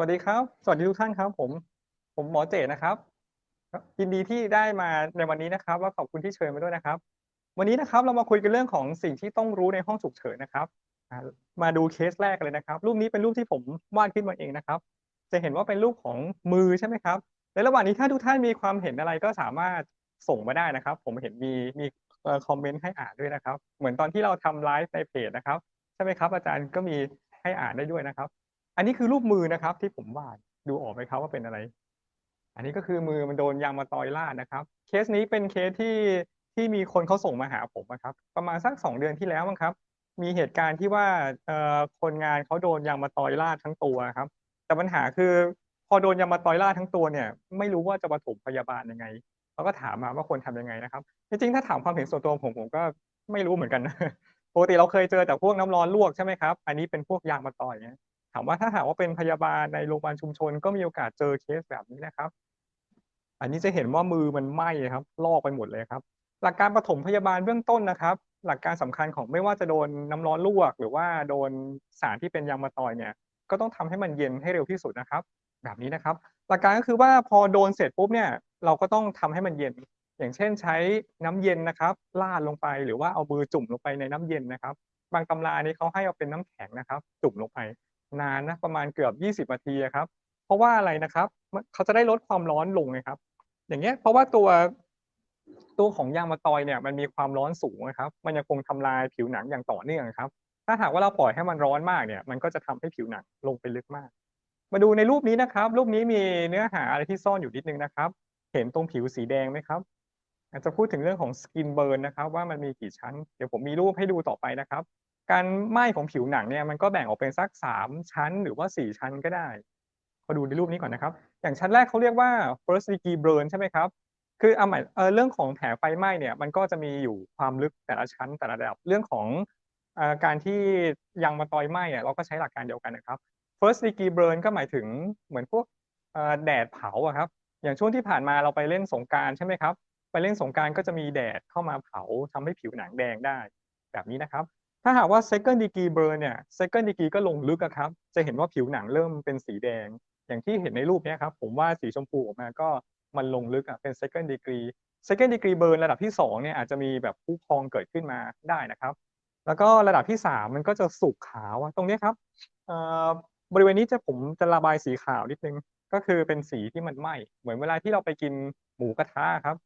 สวัสดีครับ สวัสดีทุกท่านครับผม ผมหมอเจนะครับ ยินดีที่ได้มาในวันนี้นะครับและขอบคุณที่เชิญมาด้วยนะครับ วันนี้นะครับเรามาคุยกันเรื่องของสิ่งที่ต้องรู้ในห้องฉุกเฉินนะครับ มาดูเคสแรกเลยนะครับ รูปนี้เป็นรูปที่ผมวาดขึ้นมาเองนะครับ จะเห็นว่าเป็นรูปของมือใช่ไหมครับ ในระหว่างนี้ถ้าทุกท่านมีความเห็นอะไรก็สามารถส่งมาได้นะครับ ผมเห็นมีมีคอมเมนต์ให้อ่านด้วยนะครับ เหมือนตอนที่เราทำไลฟ์ในเพจนะครับ ใช่ไหมครับ อาจารย์ก็มีให้อ่านได้ด้วยนะครับ อันนี้คือรูปมือนะครับ ที่ผมวาดดูออกไหมครับว่าเป็นอะไร?อันนี้ก็คือมือมันโดนยางมะตอยราดนะครับ เคสนี้เป็นเคสที่ที่มีคนเขาส่งมาหาผมอะครับ ประมาณสัก2เดือนที่แล้วมั้งครับ มีเหตุการณ์ที่ว่าคนงานเขาโดนยางมะตอยราดทั้งตัวครับ แต่ปัญหาคือพอโดนยางมะตอยราดทั้งตัวเนี่ย ไม่รู้ว่าจะปฐมพยาบาลยังไงเขาก็ถามมาว่าควรทำยังไงนะครับ จริงๆถ้าถามความเห็นส่วนตัวผมผมก็ไม่รู้เหมือนกันนะปกติเราเคยเจอแต่พวกน้ำร้อนลวกใช่ไหมครับ อันนี้เป็นพวกยางมะตอยอยเงี้ย ถามว่าถ้าหากว่าเป็นพยาบาลในโรงพยาบาลชุมชน ก็มีโอกาสเจอเคสแบบนี้นะครับ อันนี้จะเห็นว่ามือมันไหม้ครับ ลอกไปหมดเลยครับ หลักการปฐมพยาบาลเบื้องต้นนะครับ หลักการสำคัญของไม่ว่าจะโดนน้ำร้อนลวก หรือว่าโดนสารที่เป็นยางมะตอยเนี่ย ก็ต้องทำให้มันเย็นให้เร็วที่สุดนะครับ แบบนี้นะครับ หลักการก็คือว่าพอโดนเสร็จปุ๊บเนี่ย เราก็ต้องทำให้มันเย็น อย่างเช่นใช้น้ำเย็นนะครับราดลงไปหรือว่าเอามือจุ่มลงไปในน้ำเย็นนะครับ บางตำรานี่เขาให้เอาเป็นน้ำแข็งนะครับ จุ่มลงไป นานนะประมาณเกือบ 20นาทีครับ เพราะว่าอะไรนะครับเขาจะได้ลดความร้อนลงไงครับ อย่างเงี้ยเพราะว่าตัวตัวของยางมะตอยเนี่ยมันมีความร้อนสูงอะครับ มันยังคงทำลายผิวหนังอย่างต่อเนื่องครับ ถ้าหากว่าเราปล่อยให้มันร้อนมากเนี่ย มันก็จะทำให้ผิวหนังลงไปลึกมาก มาดูในรูปนี้นะครับ รูปนี้มีเนื้อหาอะไรที่ซ่อนอยู่นิดนึงนะครับ เห็นตรงผิวสีแดงไหมครับ?อาจจะพูดถึงเรื่องของ skin burn นะครับ ว่ามันมีกี่ชั้น เดี๋ยวผมมีรูปให้ดูต่อไปนะครับ การไหม้ของผิวหนังเนี่ยมันก็แบ่งออกเป็นสัก3ชั้นหรือว่า4ชั้นก็ได้มาดูในรูปนี้ก่อนนะครับ อย่างชั้นแรกเขาเรียกว่า first degree burn ใช่ไหมครับ คือเอาใหม่เอ่อเรื่องของแผลไฟไหม้เนี่ยมันก็จะมีอยู่ความลึกแต่ละชั้นแต่ละระดับเรื่องของอการที่ยางมะตอยไหม้เราก็ใช้หลักการเดียวกันนะครับ first degree burn ก็หมายถึงเหมือนพวกแดดเผาอะครับ อย่างช่วงที่ผ่านมาเราไปเล่นสงกานต์ใช่ไหมครับ ไปเล่นสงกานต์ก็จะมีแดดเข้ามาเผาทำให้ผิวหนังแดงได้ แบบนี้นะครับ ถ้าหากว่า second degree burn เนี่ย second degree ก็ลงลึกครับ จะเห็นว่าผิวหนังเริ่มเป็นสีแดง อย่างที่เห็นในรูปเนี้ยครับ ผมว่าสีชมพูออกมาก็มันลงลึกอะเป็น second degree second degree burn ระดับที่2เนี่ยอาจจะมีแบบพุพองเกิดขึ้นมาได้นะครับ แล้วก็ระดับที่ 3 มันก็จะสุกขาวตรงเนี้ยครับบริเวณนี้จะผมจะระบายสีขาวนิดนึง ก็คือเป็นสีที่มันไหม้เหมือนเวลาที่เราไปกินหมูกระทะครับ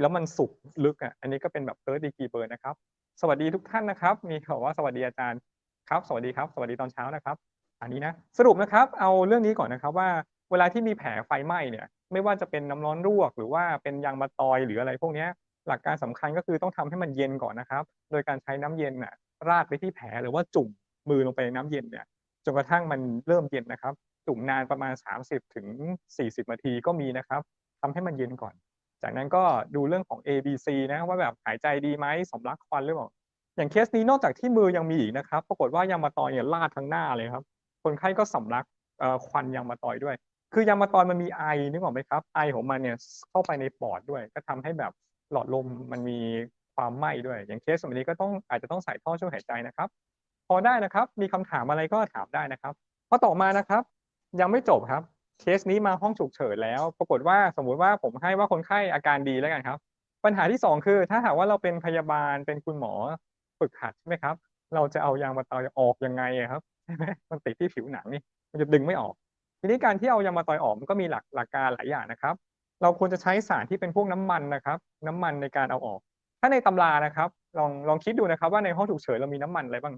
แล้วมันสุกลึกอะอันนี้ก็เป็นแบบ third degree burn นะครับ สวัสดีทุกท่านนะครับ มีขาบอว่าสวัสดีอาจารย์ครับ สวัสดีครับ สวัสดีตอนเช้านะครับ อันนี้นะสรุปนะครับ เอาเรื่องนี้ก่อนนะครับว่าเวลาที่มีแผลไฟไหม้เนี่ย ไม่ว่าจะเป็นน้ำร้อนลวก หรือว่าเป็นยางมะตอยหรืออะไรพวกนี้หลักการสำคัญก็คือต้องทำให้มันเย็นก่อนนะครับ โดยการใช้น้ำเย็นน่ะราดไปที่แผลหรือว่าจุ่มมือลงไปในน้ำเย็นเนี่ยจนกระทั่งมันเริ่มเย็นนะครับ จุ่มนานประมาณ 30-40 นาทีก็มีนะครับทำให้มันเย็นก่อน จากนั้นก็ดูเรื่องของ A-B-C นะว่าแบบหายใจดีไหมสำลักควันหรือเปล่าอย่างเคสนี้นอกจากที่มือยังมีอีกนะครับ ปรากฏว่ายางมะตอยเนี่ยราดทั้งหน้าเลยครับ คนไข้ก็สำลักควันยางมะตอยด้วย คือยางมะตอยมันมีไอนึกออกไหมครับไอของมันเนี่ยเข้าไปในปอดด้วย ก็ทำให้แบบหลอดลมมันมีความไหม้ด้วย อย่างเคสแบบนี้ก็ต้องอาจจะต้องใส่ท่อช่วยหายใจนะครับ พอได้นะครับ มีคำถามอะไรก็ถามได้นะครับข้อต่อมานะครับ ยังไม่จบครับ เคสนี้มาห้องฉุกเฉินแล้ว ปรากฏว่าสมมุติว่าผมให้ว่าคนไข้อาการดีแล้วกันครับ ปัญหาที่2คือ ถ้าหากว่าเราเป็นพยาบาลเป็นคุณหมอฝึกหัดใช่ไหมครับ เราจะเอายางมะตอยออกยังไงครับใช่ไหมมันติดที่ผิวหนังนี่มันจะดึงไม่ออก ทีนี้การที่เอายางมะตอยออกมันก็มีหลักหลักการหลายอย่างนะครับ เราควรจะใช้สารที่เป็นพวกน้ำมันนะครับ น้ำมันในการเอาออก ถ้าในตำรานะครับ ลองลองคิดดูนะครับ ว่าในห้องฉุกเฉินเรามีน้ำมันอะไรบ้าง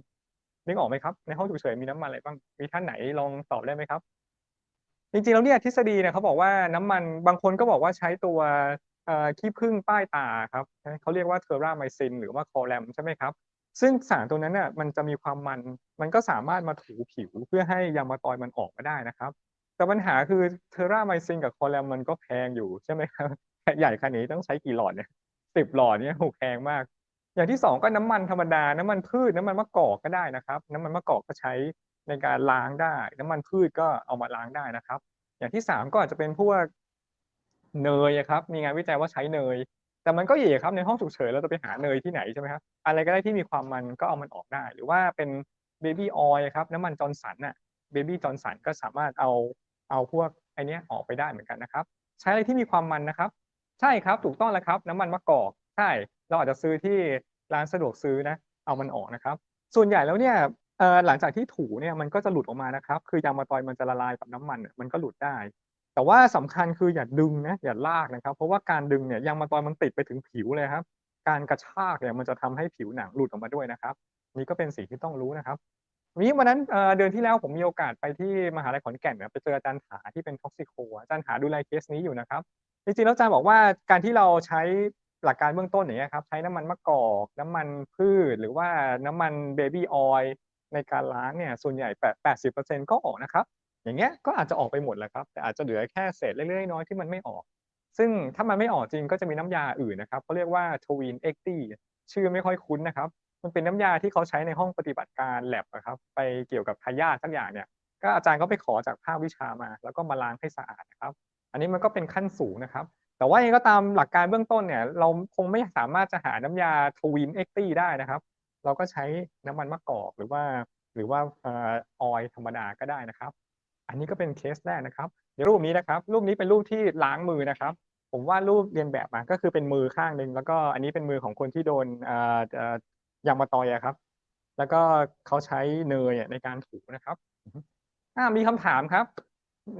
นึกออกไหมครับ ในห้องฉุกเฉินมีน้ำมันอะไรบ้างมีท่านไหนลองตอบได้ไหมครับ? จริงๆแล้วเนี่ยทฤษฎีเนี่ยเขาบอกว่าน้ำมันบางคนก็บอกว่าใช้ตัวขี้ผึ้งป้ายตาครับเขาเรียกว่า Terramycin หรือว่า Coram ใช่ไหมครับ ซึ่งสารตัวนั้นน่ะมันจะมีความมัน มันก็สามารถมาถูผิวเพื่อให้ยางมะตอยมันออกมาได้นะครับ แต่ปัญหาคือ Terramycin กับ Coram มันก็แพงอยู่ใช่ไหมครับใหญ่ขนาดนี้ต้องใช้กี่หลอดเนี่ย10หลอดเนี่ยโอ้โฮแพงมาก อย่างที่2ก็น้ำมันธรรมดา น้ำมันพืชน้ำมันมะกอกก็ได้นะครับ น้ำมันมะกอกก็ใช้ ในการล้างได้ น้ำมันพืชก็เอามาล้างได้นะครับ อย่างที่3ก็อาจจะเป็นพวกเนยครับ มีงานวิจัยว่าใช้เนย แต่มันก็อีกอะครับในห้องฉุกเฉินเราจะไปหาเนยที่ไหนใช่ไหมครับอะไรก็ได้ที่มีความมันก็เอามันออกได้ หรือว่าเป็น Baby oil อะครับน้ำมันจอห์นสันน่ะ Baby Johnson ก็สามารถเอาเอาพวกไอเนี้ยออกไปได้เหมือนกันนะครับ ใช้อะไรที่มีความมันนะครับ ใช่ครับถูกต้องแล้วครับ น้ำมันมะกอกใช่เราอาจจะซื้อที่ร้านสะดวกซื้อนะ เอามันออกนะครับ ส่วนใหญ่แล้วเนี่ย หลังจากที่ถูเนี่ยมันก็จะหลุดออกมานะครับ คือยางมะตอยมันจะละลายกับน้ำมันมันก็หลุดได้ แต่ว่าสำคัญคืออย่าดึงนะอย่าลากนะครับ เพราะว่าการดึงเนี่ยยางมะตอยมันติดไปถึงผิวเลยครับ การกระชากเนี่ยมันจะทำให้ผิวหนังหลุดออกมาด้วยนะครับ นี่ก็เป็นสิ่งที่ต้องรู้นะครับวันนี้วันนั้นเดือนที่แล้วผมมีโอกาสไปที่มหาลัยขอนแก่นเนี่ยไปเจออาจารย์ถาที่เป็นท็อกซิโคอาจารย์ถาดูแลเคสนี้อยู่นะครับจริงๆแล้วอาจารย์บอกว่าการที่เราใช้หลักการเบื้องต้นอย่างเงี้ยครับใช้น้ำมันมะกอกน้ำมันพืช หรือว่าน้ำมันเบบี้ออยล์ ในการล้างเนี่ยส่วนใหญ่แปดสิบเปอร์เซ็นต์ก็ออกนะครับ อย่างเงี้ยก็อาจจะออกไปหมดแหละครับ แต่อาจจะเหลือแค่เศษเล็กๆน้อยๆที่มันไม่ออก ซึ่งถ้ามันไม่ออกจริงก็จะมีน้ำยาอื่นนะครับเขาเรียกว่าทวีนเอ็กตี้ชื่อไม่ค่อยคุ้นนะครับ มันเป็นน้ำยาที่เขาใช้ในห้องปฏิบัติการแลบนะครับ ไปเกี่ยวกับพยาธิสักอย่างเนี่ยก็อาจารย์ก็ไปขอจากภาควิชามา แล้วก็มาล้างให้สะอาดนะครับ อันนี้มันก็เป็นขั้นสูงนะครับ แต่ว่ายังก็ตามหลักการเบื้องต้นเนี่ย เราคงไม่สามารถจะหาน้ำยาทวีนเอ็กตี้ได้นะครับ เราก็ใช้น้ำมันมะกอกหรือว่า หรือว่าออยธรรมดาก็ได้นะครับ อันนี้ก็เป็นเคสแรกนะครับ เดี๋ยวรูปนี้นะครับ รูปนี้เป็นรูปที่ล้างมือนะครับ ผมว่ารูปเรียนแบบมาก็คือเป็นมือข้างหนึ่งแล้วก็อันนี้เป็นมือของคนที่โดนยางมะตอยะครับ แล้วก็เขาใช้เนยในการถูนะครับมีคำถามครับ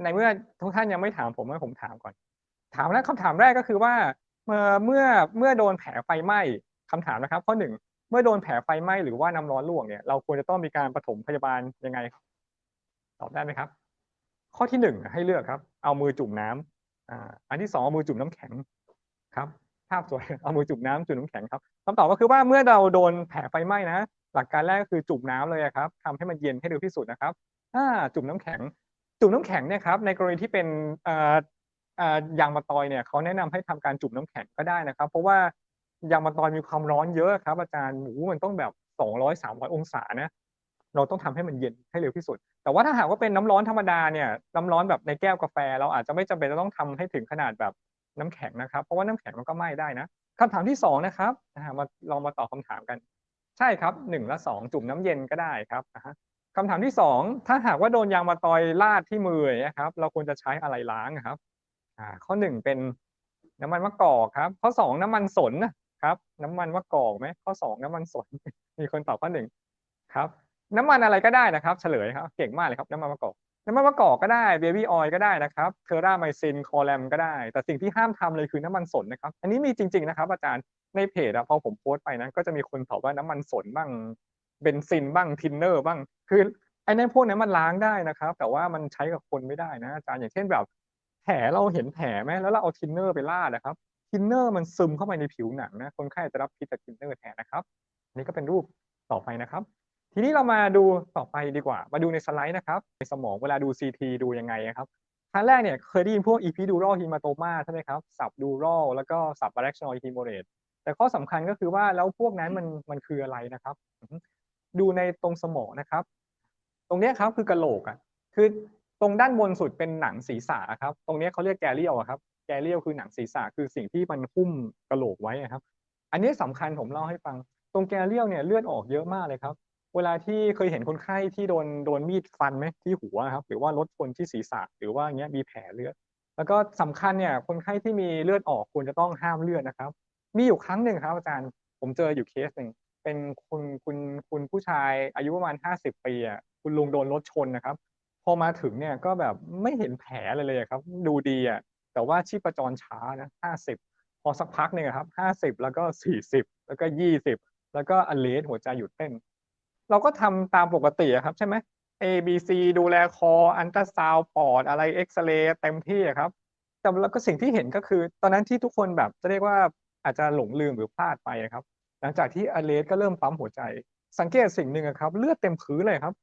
ในเมื่อทุกท่านยังไม่ถามผมให้ผมถามก่อน ถามแล้วคำถามแรกก็คือว่าเมื่อเมื่อเมื่อโดนแผลไฟไหม้คำถามนะครับ ข้อหนึ่ง มื่อโดนแผลไฟไหม้หรือว่าน้ำร้อนลวกเนี่ยเราควรจะต้องมีการปฐมพยาบาลยังไง ตอบได้ไหมครับ ข้อที่หนึ่งให้เลือกครับ เอามือจุ่มน้ำอ่าอันที่สองเอามือจุ่มน้ำแข็งครับ ภาพสวยเอามือจุ่มน้ำจุ่มน้ำแข็งครับคำตอบก็คือว่าเมื่อเราโดนแผลไฟไหม้นะ หลักการแรกก็คือจุ่มน้ำเลยครับทำให้มันเย็นให้เร็วที่สุดนะครับอ่าจุ่มน้ำแข็ง จุ่มน้ำแข็งเนี่ยครับในกรณีที่เป็นยางมะตอยเนี่ยเขาแนะนำให้ทำการจุ่มน้ำแข็งก็ได้นะครับ เพราะว่า ยางมะตอยมีความร้อนเยอะครับ อาจารย์หมูมันต้องแบบสองร้อยสามร้อยองศานะ เราต้องทำให้มันเย็นให้เร็วที่สุด แต่ว่าถ้าหากว่าเป็นน้ำร้อนธรรมดาเนี่ยน้ำร้อนแบบในแก้วกาแฟ เราอาจจะไม่จำเป็นจะต้องทำให้ถึงขนาดแบบน้ำแข็งนะครับ เพราะว่าน้ำแข็งมันก็ไหม้ได้นะคำถามที่สองนะครับมาลองมาตอบคำถามกัน ใช่ครับหนึ่งและสองจุ่มน้ำเย็นก็ได้ครับอ่าฮะคำถามที่สองถ้าหากว่าโดนยางมะตอยลาดที่มืออย่างเงี้ยครับ เราควรจะใช้อะไรล้างครับ อ่า ข้อหนึ่งเป็นน้ำมันมะกอกครับ ข้อสองน้ำมันสนนะ ครับ น้ำมันมะกอกไหมข้อสองน้ำมันสนมีคนตอบข้อหนึ่งครับ น้ำมันอะไรก็ได้นะครับ เฉลยครับ เก่งมากเลยครับ น้ำมันมะกอกน้ำมันมะกอกก็ได้เบบี้ออยล์ก็ได้นะครับเทอร่าไมซินคอแรมก็ได้ แต่สิ่งที่ห้ามทำเลยคือน้ำมันสนนะครับ อันนี้มีจริง ๆนะครับ อาจารย์ในเพจอะพอผมโพสต์ไปนะก็จะมีคนตอบว่าน้ำมันสนบ้างเบนซินบ้างทินเนอร์บ้าง คือไอ้นั่นพวกนั้นมันล้างได้นะครับ แต่ว่ามันใช้กับคนไม่ได้นะอาจารย์อย่างเช่นแบบแผลเราเห็นแผลไหมแล้วเราเอาทินเนอร์ไปราดนะครับ ทินเนอร์มันซึมเข้าไปในผิวหนังนะคนไข้จะรับพิษจากทินเนอร์แทนนะครับนี่ก็เป็นรูปต่อไปนะครับ ทีนี้เรามาดูต่อไปดีกว่า มาดูในสไลด์นะครับ ในสมองเวลาดู CT ดูยังไงอะครับครั้งแรกเนี่ยเคยได้ยินพวก epidural hematoma ใช่ไหมครับ subdural แล้วก็ subarachnoid hemorrhage แต่ข้อสำคัญก็คือว่าแล้วพวกนั้นมันมันคืออะไรนะครับ ดูในตรงสมองนะครับ ตรงเนี้ยครับคือกระโหลกอะคือตรงด้านบนสุดเป็นหนังศีรษะครับ ตรงเนี้ยเขาเรียกแกเลียวอะครับ แกเลียวคือหนังศีรษะคือสิ่งที่มันหุ้มกระโหลกไว้อะครับ อันนี้สำคัญผมเล่าให้ฟัง ตรงแกเลียวเนี่ยเลือดออกเยอะมากเลยครับ เวลาที่เคยเห็นคนไข้ที่โดนโดนมีดฟันไหมที่หัวครับหรือว่ารถชนที่ศีรษะ หรือว่าเงี้ยมีแผลเลือด แล้วก็สำคัญเนี่ยคนไข้ที่มีเลือดออกควรจะต้องห้ามเลือดนะครับ มีอยู่ครั้งหนึ่งครับอาจารย์ผมเจออยู่เคสหนึ่งเป็นคุณคุณคุณผู้ชายอายุประมาณห้าสิบปีอะคุณลุงโดนรถชนนะครับ พอมาถึงเนี่ยก็แบบไม่เห็นแผลอะไรเลยครับ ดูดีอะ แต่ว่าชีพจรช้านะห้าสิบพอสักพักหนึ่งครับห้าสิบแล้วก็สี่สิบแล้วก็ยี่สิบแล้วก็อเลสหัวใจหยุดเต้น เราก็ทำตามปกติครับใช่ไหม A B C ดูแลคออันตราซาวปอดอะไรเอ็กซเรย์เต็มที่ครับแต่แล้วก็สิ่งที่เห็นก็คือ ตอนนั้นที่ทุกคนแบบจะเรียกว่าอาจจะหลงลืมหรือพลาดไปอะครับ หลังจากที่อเลสก็เริ่มปั๊มหัวใจ สังเกตสิ่งหนึ่งครับ เลือดเต็มพื้นเลยครับ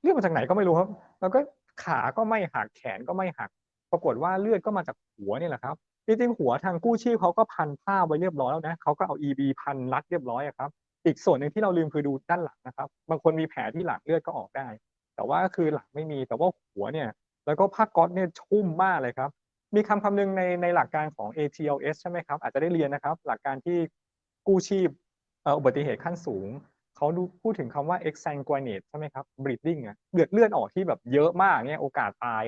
เลือดมาจากไหนก็ไม่รู้ครับ แล้วก็ขาก็ไม่หักแขนก็ไม่หัก ปรากฏว่าเลือดก็มาจากหัวนี่แหละครับจริงๆหัวทางกู้ชีพเขาก็พันผ้าไว้เรียบร้อยแล้วนะเขาก็เอา EB พันรัดเรียบร้อยครับ อีกส่วนหนึ่งที่เราลืมคือดูด้านหลังนะครับ บางคนมีแผลที่หลังเลือดก็ออกได้ แต่ว่าคือหลังไม่มีแต่ว่าหัวเนี่ย แล้วก็ผ้าก๊อซเนี่ยชุ่มมากเลยครับ มีคำคำหนึ่งในในหลักการของ ATLS ใช่ไหมครับ อาจจะได้เรียนนะครับ หลักการที่กู้ชีพอุบัติเหตุขั้นสูงเขาพูดถึงคำว่า exsanguinate ใช่ไหมครับ bleeding อะเลือดเลือดออกที่แบบเยอะมากเนี่ยโอกาสตาย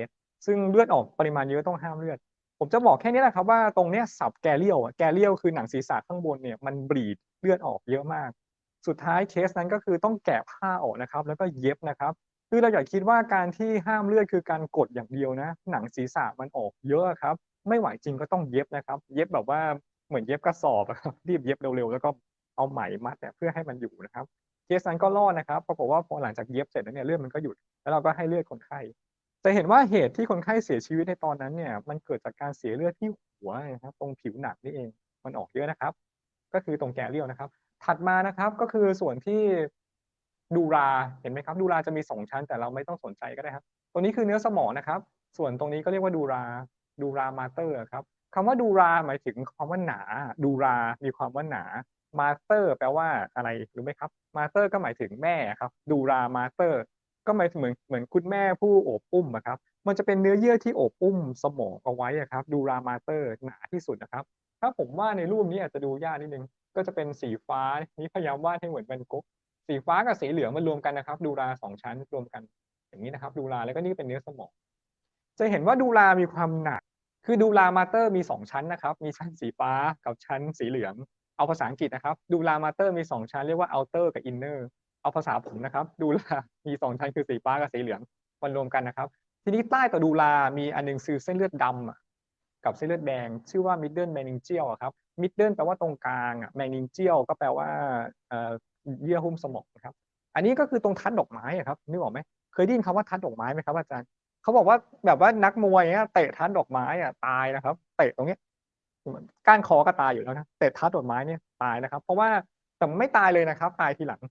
ซึ่งเลือดออกปริมาณเยอะต้องห้ามเลือด ผมจะบอกแค่นี้แหละครับว่าตรงเนี้ยสับแกเลียวอะแกเลียวคือหนังศีรษะข้างบนเนี่ยมันบีดเลือดออกเยอะมาก สุดท้ายเคสนั้นก็คือต้องแกะผ้าออกนะครับ แล้วก็เย็บนะครับคือเราอย่าคิดว่าการที่ห้ามเลือดคือการกดอย่างเดียวนะ หนังศีรษะมันออกเยอะครับ ไม่ไหวจริงก็ต้องเย็บนะครับ เย็บแบบว่าเหมือนเย็บกระสอบอะครับรีบเย็บเร็วๆแล้วก็เอาไหมมัดเนี่ยเพื่อให้มันอยู่นะครับเคสนั้นก็รอดนะครับปรากฏว่าพอหลังจากเย็บเสร็จแล้วเนี่ยเลือดมันก็หยุด แล้วเราก็ให้เลือดคนไข้ จะเห็นว่าเหตุที่คนไข้เสียชีวิตในตอนนั้นเนี่ย มันเกิดจากการเสียเลือดที่หัวนะครับ ตรงผิวหนังนี่เอง มันออกเยอะนะครับ ก็คือตรงแกเลียวนะครับ ถัดมานะครับก็คือส่วนที่ดูราเห็นไหมครับ ดูราจะมีสองชั้นแต่เราไม่ต้องสนใจก็ได้ครับ ตรงนี้คือเนื้อสมองนะครับ ส่วนตรงนี้ก็เรียกว่าดูราดูรามาเตอร์ครับคำว่าดูราหมายถึงความว่าหนา ดูรามีความว่าหนามาเตอร์แปลว่าอะไรรู้ไหมครับมาเตอร์ก็หมายถึงแม่ครับ ดูรามาเตอร์ ก็หมายถึงเหมือนเหมือนคุณแม่ผู้โอบอุ้มอะครับ มันจะเป็นเนื้อเยื่อที่โอบอุ้มสมองเอาไว้อะครับ ดูรามาเตอร์หนาที่สุดนะครับ ถ้าผมว่าในรูปนี้อาจจะดูยากนิดนึง ก็จะเป็นสีฟ้านี่พยายามวาดให้เหมือนแวนก๊กสีฟ้ากับสีเหลืองมันรวมกันนะครับ ดูราสองชั้นรวมกัน อย่างนี้นะครับ ดูราแล้วก็นี่เป็นเนื้อสมอง จะเห็นว่าดูรามีความหนัก คือดูรามาเตอร์มีสองชั้นนะครับ มีชั้นสีฟ้ากับชั้นสีเหลือง เอาภาษาอังกฤษนะครับ ดูรามาเตอร์มีสองชั้นเรียกว่า outer กับ inner เอาภาษาผมนะครับ ดูรามีสองชั้นคือสีฟ้ากับสีเหลืองมันรวมกันนะครับ ทีนี้ใต้ต่อดูรามีอันหนึงคือเส้นเลือดดำกับเส้นเลือดแดง ชื่อว่า middle meningeal อะครับ middle แปลว่าตรงกลางอะ meningeal ก็แปลว่าเยื่อหุ้มสมองครับ อันนี้ก็คือตรงทัดดอกไม้ครับนึกออกไหมเคยได้ยินคำว่าทัดดอกไม้ไหมครับอาจารย์เขาบอกว่าแบบว่านักมวยเนี้ยเตะทัดดอกไม้อะตายนะครับ เตะตรงเนี้ยก้านคอก็ตายอยู่แล้วนะเตะทัดดอกไม้เนี่ยตายนะครับ เพราะว่าแต่ไม่ตายเลยนะครับ ตายทีหลัง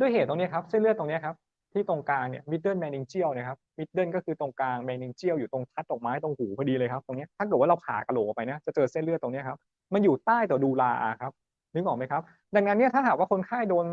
ด้วยเหตุตรงนี้ครับเส้นเลือดตรงนี้ครับที่ตรงกลางเนี่ย middle meningeal นะครับ middle ก็คือตรงกลาง meningeal อยู่ตรงทัดดอกไม้ตรงหูพอดีเลยครับตรงนี้ถ้าเกิดว่าเราผ่ากระโหลกไปนะจะเจอเส้นเลือดตรงนี้ครับมันอยู่ใต้ต่อดูราครับนึกออกไหมครับ ดังนั้นเนี่ยถ้าหากว่าคนไข้โดน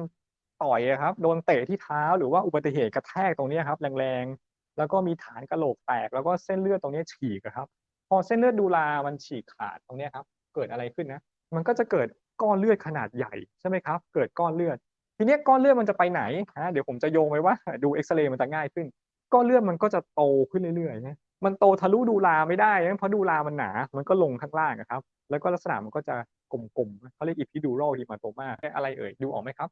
ต่อยครับโดนเตะที่เท้าหรือว่าอุบัติเหตุกระแทกตรงนี้ครับแรงๆแล้วก็มีฐานกระโหลกแตก แล้วก็เส้นเลือดตรงนี้ฉีกครับ พอเส้นเลือดดูรามันฉีกขาดตรงนี้ครับเกิดอะไรขึ้นนะ มันก็จะเกิดก้อนเลือดขนาดใหญ่ใช่ไหมครับ เกิดก้อนเลือด ทีเนี้ยก้อนเลือดมันจะไปไหนฮะเดี๋ยวผมจะโยงไว้ว่าดูเอ็กซเรย์มันจะง่ายขึ้น ก้อนเลือดมันก็จะโตขึ้นเรื่อยๆนะมันโตทะลุดูราไม่ได้นะเพราะดูรามันหนา มันก็ลงข้างล่างอะครับ แล้วก็ลักษณะมันก็จะกลมๆเขาเรียก epidural hematoma อะไรเอ่ยดูออกไหมครับ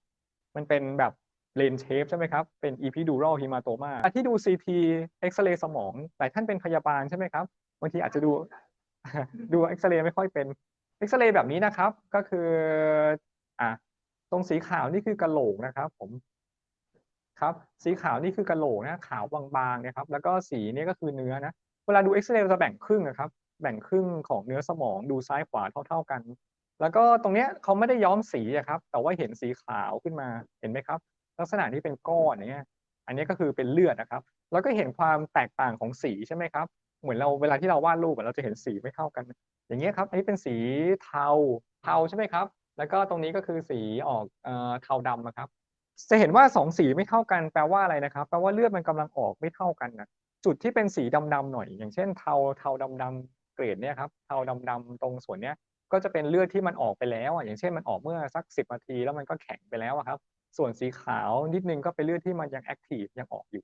มันเป็นแบบเลนเชฟใช่ไหมครับ เป็น epidural hematoma ที่ดู CT เอ็กซเรย์สมองหลายท่านเป็นพยาบาลใช่ไหมครับบางทีอาจจะดูดูเอ็กซเรย์ไม่ค่อยเป็นเอ็กซเรย์แบบนี้นะครับ ก็คืออะ ตรงสีขาวนี่คือกระโหลกนะครับ ผมครับ สีขาวนี่คือกระโหลกนะขาวบางๆนะครับ แล้วก็สีนี้ก็คือเนื้อนะเวลาดูเอ็กซเรย์เราจะแบ่งครึ่งนะครับ แบ่งครึ่งของเนื้อสมองดูซ้ายขวาเท่า ๆกัน แล้วก็ตรงเนี้ยเขาไม่ได้ย้อมสีอะครับ แต่ว่าเห็นสีขาวขึ้นมาเห็นไหมครับ ลักษณะที่เป็นก้อนอย่างเงี้ยอันนี้ก็คือเป็นเลือดนะครับ แล้วก็เห็นความแตกต่างของสีใช่ไหมครับ เหมือนเราเวลาที่เราวาดรูปเราจะเห็นสีไม่เท่ากัน อย่างเงี้ยครับ อันนี้เป็นสีเทาเทาใช่ไหมครับ แล้วก็ตรงนี้ก็คือสีออกเทาดำนะครับ จะเห็นว่าสองสีไม่เท่ากันแปลว่าอะไรนะครับ แปลว่าเลือดมันกำลังออกไม่เท่ากันนะจุดที่เป็นสีดำๆหน่อย อย่างเช่นเทาเทาดำๆเกรดเนี่ยครับเทาดำๆตรงส่วนเนี้ยก็จะเป็นเลือดที่มันออกไปแล้วอะอย่างเช่นมันออกเมื่อสักสิบนาทีแล้วมันก็แข็งไปแล้วครับ ส่วนสีขาวนิดนึงก็เป็นเลือดที่มันยังแอคทีฟยังออกอยู่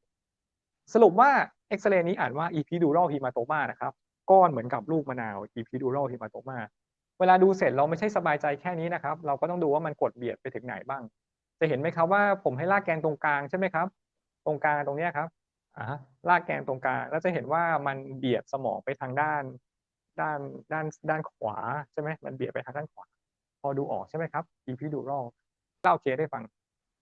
สรุปว่าเอ็กซเรย์นี้อ่านว่า epidural hematoma นะครับก้อนเหมือนกับลูกมะนาว epidural hematoma เวลาดูเสร็จเราไม่ใช่สบายใจแค่นี้นะครับ เราก็ต้องดูว่ามันกดเบียดไปถึงไหนบ้าง จะเห็นไหมครับว่าผมให้ลากแกนตรงกลางใช่ไหมครับ ตรงกลางตรงนี้ครับอ่าฮะลากแกนตรงกลางแล้วจะเห็นว่ามันเบียดสมองไปทางด้าน ด้านด้านด้านขวาใช่ไหมมันเบียดไปทางด้านขวา พอดูออกใช่ไหมครับ epidural เล่าเคสให้ฟัง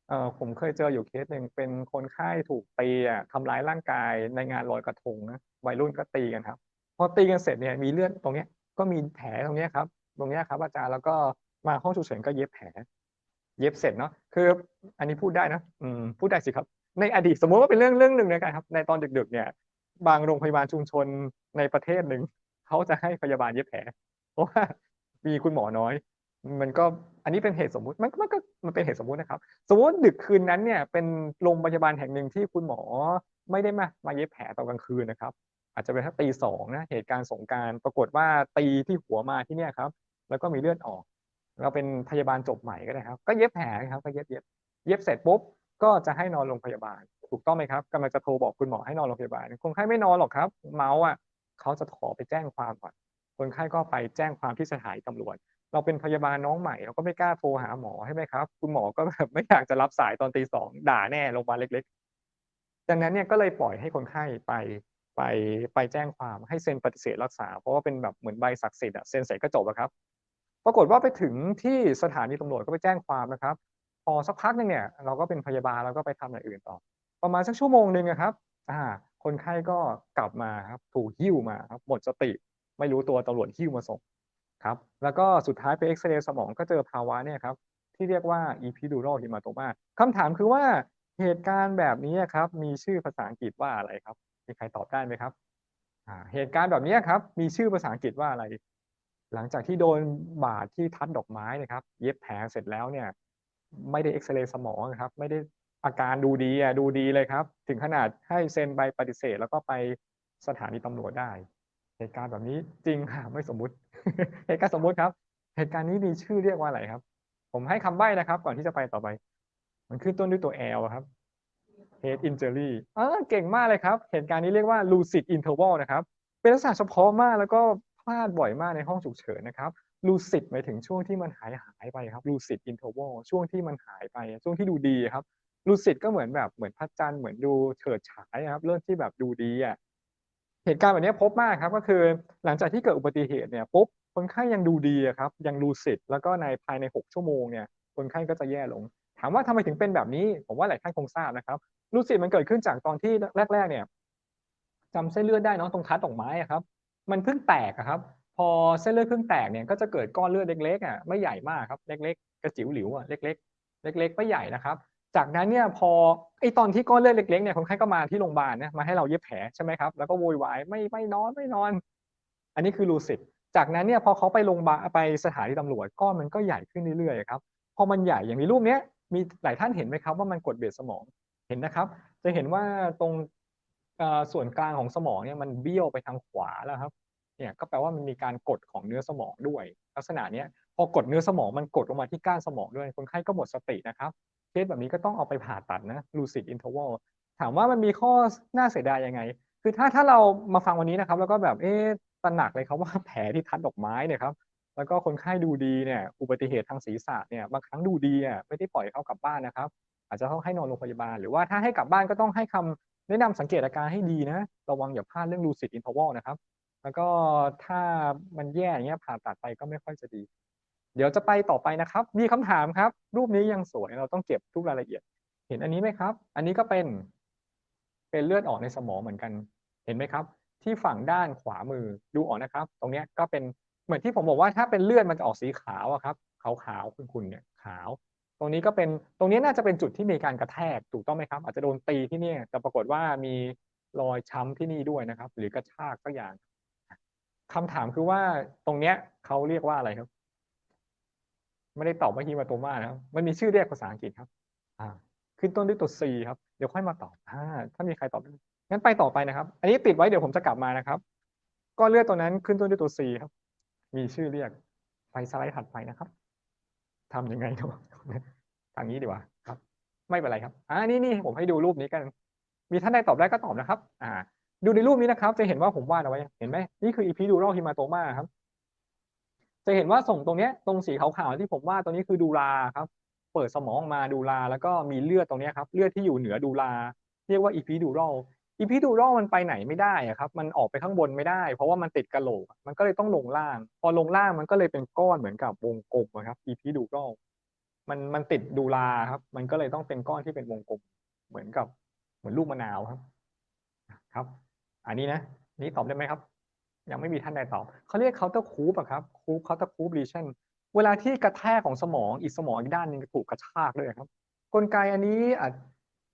เออผมเคยเจออยู่เคสหนึ่งเป็นคนไข้ถูกตีอะทำร้ายร่างกายในงานลอยกระทงนะวัยรุ่นก็ตีกันครับ พอตีกันเสร็จเนี่ยมีเลือดตรงเนี้ยก็มีแผลตรงเนี้ยครับ ตรงนี้ครับอาจารย์แล้วก็มาห้องฉุกเฉินก็เย็บแผล เย็บเสร็จเนาะคืออันนี้พูดได้นะอืมพูดได้สิครับ ในอดีตสมมติว่าเป็นเรื่องเรื่องหนึ่งนะครับ ในตอนดึกๆ เนี่ย บางโรงพยาบาลชุมชนในประเทศหนึ่งเขาจะให้พยาบาลเย็บแผล เพราะว่ามีคุณหมอน้อย มันก็อันนี้เป็นเหตุสมมุติมันมันก็มันเป็นเหตุสมมุตินะครับ สมมติดึกคืนนั้นเนี่ย เป็นโรงพยาบาลแห่งหนึ่งที่คุณหมอไม่ได้มามาเย็บแผลตอนกลางคืนนะครับ อาจจะเป็นทักตีสองนะเหตุการณ์สงการปรากฏว่าตีที่หัวมาที่เนี่ยครับ แล้วก็มีเลือดออก เราเป็นพยาบาลจบใหม่ก็ได้ครับ ก็เย็บแผลครับ ก็เย็บเย็บเย็บเสร็จปุ๊บก็จะให้นอนโรงพยาบาล ถูกต้องไหมครับกำลังจะโทรบอกคุณหมอให้นอนโรงพยาบาลคนไข้ไม่นอนหรอกครับ เมาส์อะเขาจะขอไปแจ้งความก่อนคนไข้ก็ไปแจ้งความที่สถานีตำรวจ เราเป็นพยาบาลน้องใหม่เราก็ไม่กล้าโทรหาหมอใช่ไหมครับ คุณหมอก็แบบไม่อยากจะรับสายตอนตีสองด่าแน่โรงพยาบาลเล็กๆดังนั้นเนี่ยก็เลยปล่อยให้คนไข้ไปไปไปแจ้งความให้เซ็นปฏิเสธรักษา เพราะว่าเป็นแบบเหมือนใบศักดิ์สิทธิ์อะเซ็นเสร็จก็จบอะครับ ปรากฏว่าไปถึงที่สถานีตำรวจก็ไปแจ้งความนะครับ พอสักพักหนึ่งเนี่ยเราก็เป็นพยาบาลเราก็ไปทำอย่างอื่นต่อ ประมาณสักชั่วโมงหนึ่งอะครับอ่าคนไข้ก็กลับมาครับถูกหิ้วมาครับหมดสติ ไม่รู้ตัวตำรวจหิ้วมาส่งครับแล้วก็สุดท้ายไปเอ็กซเรย์สมองก็เจอภาวะเนี่ยครับที่เรียกว่า epidural hematoma คำถามคือว่าเหตุการณ์แบบนี้ครับมีชื่อภาษาอังกฤษว่าอะไรครับมีใครตอบได้ไหมครับอ่าเหตุการณ์แบบนี้ครับมีชื่อภาษาอังกฤษว่าอะไร หลังจากที่โดนบาดที่ทัดดอกไม้นะครับ เย็บแผลเสร็จแล้วเนี่ย ไม่ได้เอ็กซเรย์สมองครับ ไม่ได้อาการดูดีอะดูดีเลยครับ ถึงขนาดให้เซ็นใบปฏิเสธ แล้วก็ไปสถานีตำรวจได้ เหตุการณ์แบบนี้จริงค่ะไม่สมมุติ เหตุการณ์สมมุติครับ เหตุการณ์นี้มีชื่อเรียกว่าอะไรครับ ผมให้คำใบ้นะครับ ก่อนที่จะไปต่อไป มันขึ้นต้นด้วยตัว L ครับ head injury เออเก่งมากเลยครับ เหตุการณ์นี้เรียกว่า lucid interval นะครับ เป็นลักษณะเฉพาะมากแล้วก็ พลาดบ่อยมากในห้องฉุกเฉินนะครับ lucid หมายถึงช่วงที่มันหายหายไปครับ lucid interval ช่วงที่มันหายไป ช่วงที่ดูดีครับ lucid ก็เหมือนแบบเหมือนพระจันทร์เหมือนดูเฉิดฉายครับเรื่องที่แบบดูดีอะเหตุการณ์แบบนี้พบมากครับก็คือหลังจากที่เกิดอุบัติเหตุเนี่ยปุ๊บคนไข้ยังดูดีครับยังลูซิดแล้วก็ในภายใน 6 ชั่วโมงเนี่ยคนไข้ก็จะแย่ลง ถามว่าทำไมถึงเป็นแบบนี้ ผมว่าหลายท่านคงทราบนะครับลูซิดมันเกิดขึ้นจากตอนที่แรกๆเนี่ยจำเส้นเลือดได้เนาะตรงทัดดอกไม้ครับ มันเพิ่งแตกครับ พอเส้นเลือดเพิ่งแตกเนี่ยก็จะเกิดก้อนเลือดเล็กๆอะไม่ใหญ่มากครับเล็กๆกระจิ๋วหลิวอะเล็ก ๆ เล็ก ๆ ไม่ใหญ่นะครับจากนั้นเนี่ยพอไอตอนที่ก้อนเลือดเล็กๆเนี่ยคนไข้ก็มาที่โรงพยาบาลนะมาให้เราเย็บแผลใช่ไหมครับแล้วก็โวยวายไม่ไม่นอนไม่นอน อันนี้คือลูซิดจากนั้นเนี่ยพอเขาไปโรงพยาบาลไปสถานีตำรวจก้อนมันก็ใหญ่ขึ้นเรื่อยๆครับพอมันใหญ่อย่างในรูปเนี้ยมีหลายท่านเห็นไหมครับว่ามันกดเบียดสมองเห็นนะครับ จะเห็นว่าตรงส่วนกลางของสมองเนี่ยมันเบี้ยวไปทางขวาแล้วครับ เนี่ยก็แปลว่ามันมีการกดของเนื้อสมองด้วย ลักษณะเนี้ยพอกดเนื้อสมองมันกดลงมาที่ก้านสมองด้วยคนไข้ก็หมดสตินะครับเคสแบบนี้ก็ต้องเอาไปผ่าตัดนะ lucid interval ถามว่ามันมีข้อน่าเสียดายยังไง คือถ้าถ้าเรามาฟังวันนี้นะครับ แล้วก็แบบเอ๊ะตระหนักเลยครับว่าแผลที่ทัดดอกไม้เนี่ยครับแล้วก็คนไข้ดูดีเนี่ยอุบัติเหตุทางศีรษะเนี่ยบางครั้งดูดีอะไม่ได้ปล่อยเขากลับบ้านนะครับ อาจจะต้องให้นอนโรงพยาบาล หรือว่าถ้าให้กลับบ้านก็ต้องให้คำแนะนำสังเกตอาการให้ดีนะ ระวังอย่าพลาดเรื่อง lucid interval นะครับ แล้วก็ถ้ามันแย่อย่างเงี้ยผ่าตัดไปก็ไม่ค่อยจะดี เดี๋ยวจะไปต่อไปนะครับ มีคำถามครับ รูปนี้ยังสวยเราต้องเก็บทุกรายละเอียด เห็นอันนี้ไหมครับ อันนี้ก็เป็นเป็นเลือดออกในสมองเหมือนกัน เห็นไหมครับ ที่ฝั่งด้านขวามือดูออกนะครับ ตรงนี้ก็เป็นเหมือนที่ผมบอกว่าถ้าเป็นเลือดมันจะออกสีขาวอะครับขาวขาวคุณคุณเนี่ยขาว ตรงนี้ก็เป็นตรงนี้น่าจะเป็นจุดที่มีการกระแทกถูกต้องไหมครับ อาจจะโดนตีที่นี่แต่ปรากฏว่ามีรอยช้ำที่นี่ด้วยนะครับ หรือกระชากสักอย่าง คำถามคือว่าตรงเนี้ยเขาเรียกว่าอะไรครับ ไม่ได้ตอบว่าฮีมาโตมานะครับ มันมีชื่อเรียกภาษาอังกฤษครับ อ่า ขึ้นต้นด้วยตัว C ครับ เดี๋ยวค่อยมาตอบอ่าถ้ามีใครตอบงั้นไปต่อไปนะครับ อันนี้ติดไว้เดี๋ยวผมจะกลับมานะครับ ก้อนเลือดตัวนั้นขึ้นต้นด้วยตัว C ครับ มีชื่อเรียก ไปสไลด์ถัดไปนะครับทำยังไงเนาะทางนี้ดีกว่าครับ ไม่เป็นไรครับ อ่านี่นี่ผมให้ดูรูปนี้กัน มีท่านใดตอบได้ก็ตอบนะครับ อ่า ดูในรูปนี้นะครับ จะเห็นว่าผมวาดเอาไว้ เห็นไหมนี่คือ epidural hematoma ครับ จะเห็นว่าส่งตรงเนี้ยตรงสีขาวๆที่ผมวาดตรงนี้คือดูราครับ เปิดสมองมาดูราแล้วก็มีเลือดตรงนี้ครับ เลือดที่อยู่เหนือดูราเรียกว่า epidural epidural มันไปไหนไม่ได้อะครับ มันออกไปข้างบนไม่ได้ เพราะว่ามันติดกระโหลก มันก็เลยต้องลงล่าง พอลงล่างมันก็เลยเป็นก้อนเหมือนกับวงกลมครับ epidural มันมันติดดูราครับ มันก็เลยต้องเป็นก้อนที่เป็นวงกลม เหมือนกับเหมือนลูกมะนาวครับ ครับ อันนี้นะนี่ตอบได้ไหมครับ ยังไม่มีท่านใดตอบเขาเรียก counter coup อะครับ coup counter coup lesion เวลาที่กระแทกของสมองอีกสมองอีกด้านหนึงถูกกระชากด้วยครับ กลไกอันนี้อาจ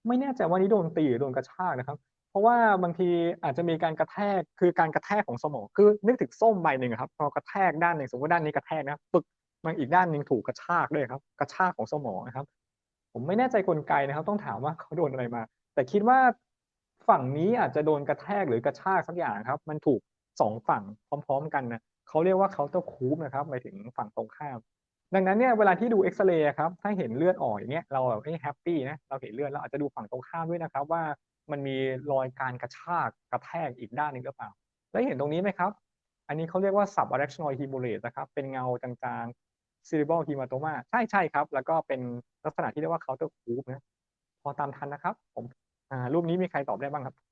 ไม่แน่ใจว่านี้โดนตีหรือโดนกระชากนะครับ เพราะว่าบางทีอาจจะมีการกระแทกคือการกระแทกของสมอง คือนึกถึงส้มใบหนึ่งครับพอกระแทกด้านหนึ่งสมมติว่าด้านนี้กระแทกนะปึกมันอีกด้านหนึ่งถูกกระชากด้วยครับ กระชากของสมองนะครับ ผมไม่แน่ใจกลไกนะครับ ต้องถามว่าเขาโดนอะไรมา แต่คิดว่า ฝั่งนี้อาจจะโดนกระแทกหรือกระชากสักอย่างครับ มันถูกสองฝั่งพร้อม ๆ กันนะเขาเรียกว่า counter coup นะครับหมายถึงฝั่งตรงข้าม ดังนั้นเนี่ยเวลาที่ดูเอ็กซเรย์ครับถ้าเห็นเลือดออกอย่างเงี้ยเราแบบเฮ้แฮปปีนะเราเห็นเลือดเราอาจจะดูฝั่งตรงข้ามด้วยนะครับ ว่ามันมีรอยการกระชากกระแทกอีกด้านหนึ่งหรือเปล่า แล้วเห็นตรงนี้ไหมครับ อันนี้เขาเรียกว่า subarachnoid hemorrhage นะครับเป็นเงาจางๆ cerebral hematoma ใช่ๆครับ แล้วก็เป็นลักษณะที่เรียกว่า counter curve นะพอตามทันนะครับผม อ่ารูปนี้มีใครตอบได้บ้างครับ